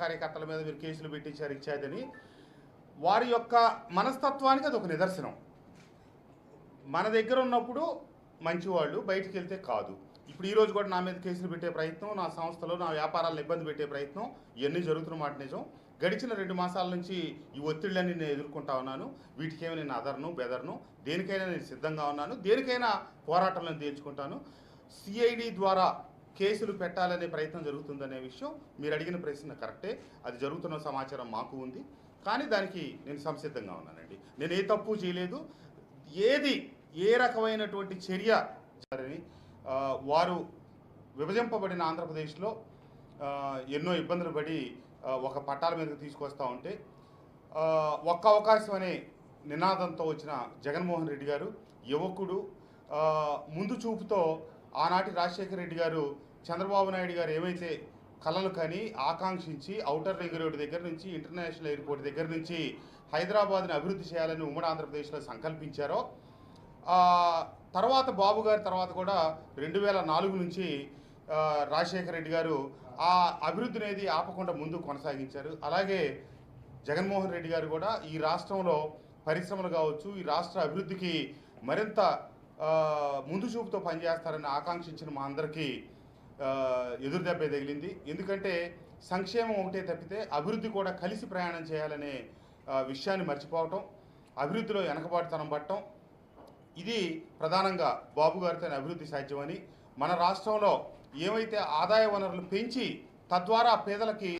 కార్యకర్తల మీద మీరు కేసులు పెట్టించారు ఇచ్చేదని వారి యొక్క మనస్తత్వానికి అది ఒక నిదర్శనం. మన దగ్గర ఉన్నప్పుడు మంచివాళ్ళు బయటికి వెళ్తే కాదు. ఇప్పుడు ఈ రోజు కూడా నా మీద కేసులు పెట్టే ప్రయత్నం నా సంస్థలో నా వ్యాపారాలను ఇబ్బంది పెట్టే ప్రయత్నం ఇవన్నీ జరుగుతున్న మాట నిజం. గడిచిన రెండు మాసాల నుంచి ఈ ఒత్తిళ్ళని నేను ఎదుర్కొంటా ఉన్నాను. వీటికేమి నేను అదరను బెదరను దేనికైనా నేను సిద్ధంగా ఉన్నాను. దేనికైనా పోరాటంలో తేల్చుకుంటాను. సిఐడి ద్వారా కేసులు పెట్టాలనే ప్రయత్నం జరుగుతుందనే విషయం మీరు అడిగిన ప్రశ్న కరెక్టే. అది జరుగుతున్న సమాచారం మాకు ఉంది. కానీ దానికి నేను సంసిద్ధంగా ఉన్నానండి. నేను ఏ తప్పు చేయలేదు. ఏది ఏ రకమైనటువంటి చర్య వారు విభజింపబడిన ఆంధ్రప్రదేశ్లో ఎన్నో ఇబ్బందులు పడి ఒక పట్టాల మీదకి తీసుకొస్తూ ఉంటే ఒక్క అవకాశం అనే నినాదంతో వచ్చిన జగన్మోహన్ రెడ్డి గారు యువకుడు ముందు చూపుతో ఆనాటి రాజశేఖర రెడ్డి గారు చంద్రబాబు నాయుడు గారు ఏవైతే కళలు కని ఆకాంక్షించి ఔటర్ రింగ్ రోడ్ దగ్గర నుంచి ఇంటర్నేషనల్ ఎయిర్పోర్ట్ దగ్గర నుంచి హైదరాబాద్ని అభివృద్ధి చేయాలని ఉమ్మడి ఆంధ్రప్రదేశ్లో సంకల్పించారో తర్వాత బాబు గారి తర్వాత కూడా రెండు వేల నాలుగు నుంచి రాజశేఖర రెడ్డి గారు ఆ అభివృద్ధి అనేది ఆపకుండా ముందు కొనసాగించారు. అలాగే జగన్మోహన్ రెడ్డి గారు కూడా ఈ రాష్ట్రంలో పరిశ్రమలు కావచ్చు ఈ రాష్ట్ర అభివృద్ధికి మరింత ముందు చూపుతో పనిచేస్తారని ఆకాంక్షించిన మా అందరికీ ఎదురు దెబ్బే తగిలింది. ఎందుకంటే సంక్షేమం ఒకటే తప్పితే అభివృద్ధి కూడా కలిసి ప్రయాణం చేయాలనే విషయాన్ని మర్చిపోవటం అభివృద్ధిలో వెనకబాటుతనం పట్టడం ఇది ప్రధానంగా బాబు గారితో అభివృద్ధి సాధ్యమని మన రాష్ట్రంలో ఏవైతే ఆదాయ వనరులు పెంచి తద్వారా పేదలకి